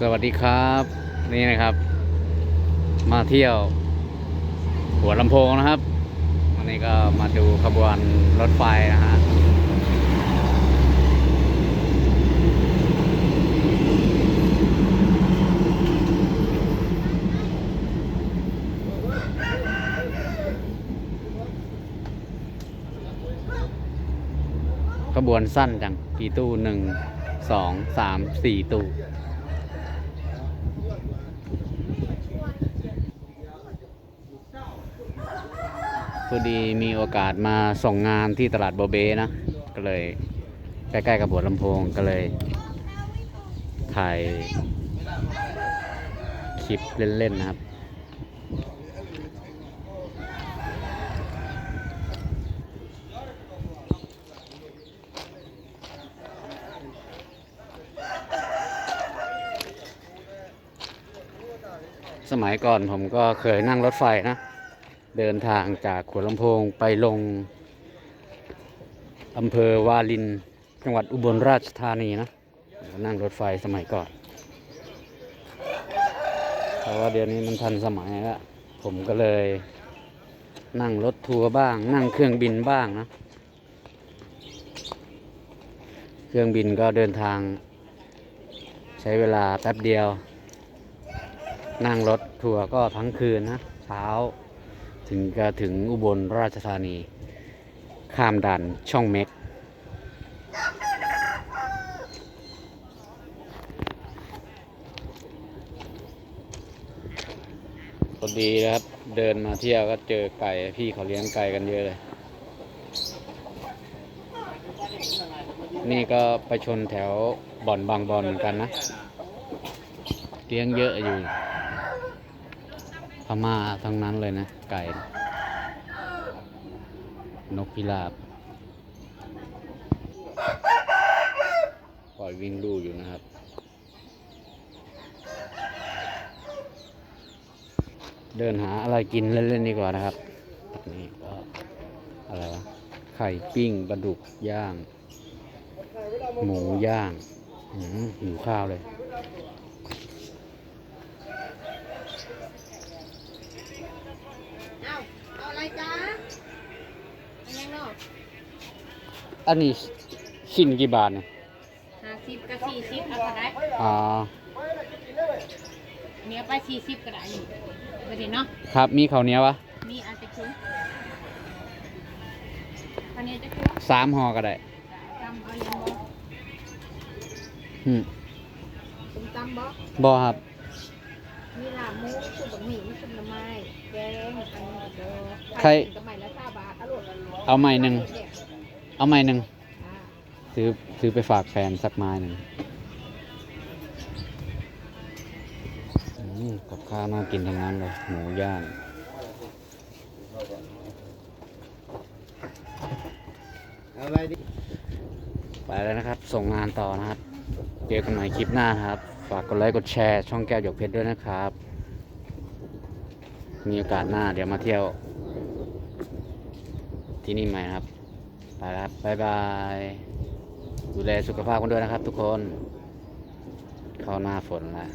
สวัสดีครับนี่นะครับ มาเที่ยว หัวลำโพงนะครับวันนี้ก็มาดูขบวนรถไฟนะฮะขบวนสั้นจังกี่ตู้หนึ่งสองสามสี่ตู้ พอดีมีโอกาสมาส่งงานที่ตลาดโบเบนะ ก็เลยใกล้ๆกับหัวลำโพงก็เลยถ่ายคลิปเล่นๆนะครับสมัยก่อนผมก็เคยนั่งรถไฟนะ เดินทางจากขัวลำโพงไปลงอำเภอวาลิน จังหวัดอุบลราชธานีนะนั่งรถไฟสมัยก่อนเพราะว่าเดี๋ยวนี้มันทันสมัยแล้วผมก็เลย นั่งรถทัวร์บ้าง นั่งเครื่องบินบ้างนะ เครื่องบินก็เดินทาง ใช้เวลาแป๊บเดียว นั่งรถทัวร์ก็ทั้งคืนนะเช้า ถึงจะถึงอุบลราชธานี ข้ามด่านช่องเม็กพอดีครับ เดินมาเที่ยวก็เจอไก่ พี่เขาเลี้ยงไก่กันเยอะเลย นี่ก็ไปชนแถวบ่อนบางบอนเหมือนกันนะ เลี้ยงเยอะอยู่ ม่าทั้งนั้นเลยนะ ไก่ นกพิราบ ปล่อยวิ่งดูอยู่นะครับ เดินหาอะไรกินเล่นๆดีกว่านะครับ นี่ก็อะไรวะ ไข่ปิ้งปลาดุกย่าง หมูย่างอืมหิวข้าวเลย เอาเอาอะไรจ๊ะอันยังเนาะ อันนี้ชิ้นกี่บาทเนี่ยห้าสิบกับสี่สิบเอาก็ได้อ๋อเนี้ยไปสี่สิบก็ได้นี่ไปดิเนาะครับมีข้าวเหนียววะมีอาจจะคุ้มอันนี้จะคุ้มสามห่อก็ได้ตำเอายังบ่อืมคุ้มตำบ่บอครับมีลาบหมูสุบบะหมี่มีสุบหน่อไม้แกงอันนี้เด้อใครกับใหม่ละห้าบาทอร่อยเอาไม้หนึ่งเนี่ย เอาไม้หนึ่งอ่าซื้อซื้อไปฝากแฟนสักไม้หนึ่งอืมกับข้าวน่ากินทั้งนั้นเลย หมูย่างอะไรดิไปแล้วนะครับ ส่งงานต่อนะครับ เจอกันใหม่คลิปหน้าครับ ฝากกดไลค์กดแชร์ช่องแก้วหยกเพชรด้วยนะครับ มีโอกาสหน้าเดี๋ยวมาเที่ยว ที่นี่ใหม่นะครับ ไปครับบายบาย ดูแลสุขภาพกันด้วยนะครับทุกคน เข้าหน้าฝนแล้ว